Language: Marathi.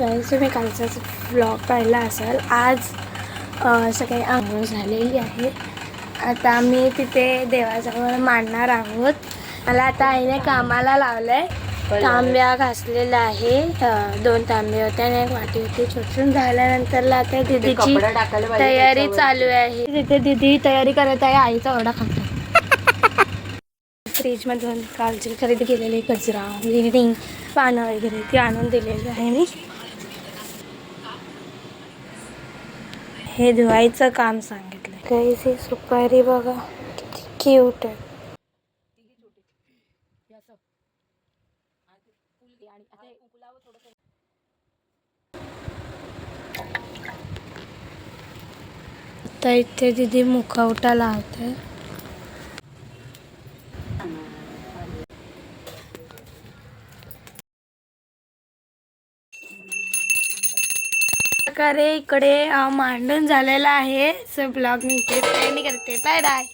गाईस तुम्ही कालचाच ब्लॉग पाहिला असाल. आज सकाळी आंघोळ झालेली आहे आता आम्ही तिथे देवाजवळ मांडणार आहोत. मला आता आईने कामाला लावलंय. तांब्या घासलेला आहे दोन तांबे होते आणि एक वाटी होती. छोटून झाल्यानंतरला आता दीदीची तयारी. चालू आहे. तिथे दीदी तयारी करत आहे. आईचा ओढा खातो. फ्रीजमधून कालची खरेदी केलेली गजरा रिंग पानं वगैरे ती आणून दिलेली आहे मी. हे धुवायचं काम सांगितलं कैसी सुपारी बघा किती क्यूट आहे. आता इथे दिदी मुखवटा लावते. प्रकारे इकडे मांडण मांडून आहे. सो ब्लॉग मी इथे करते. Bye bye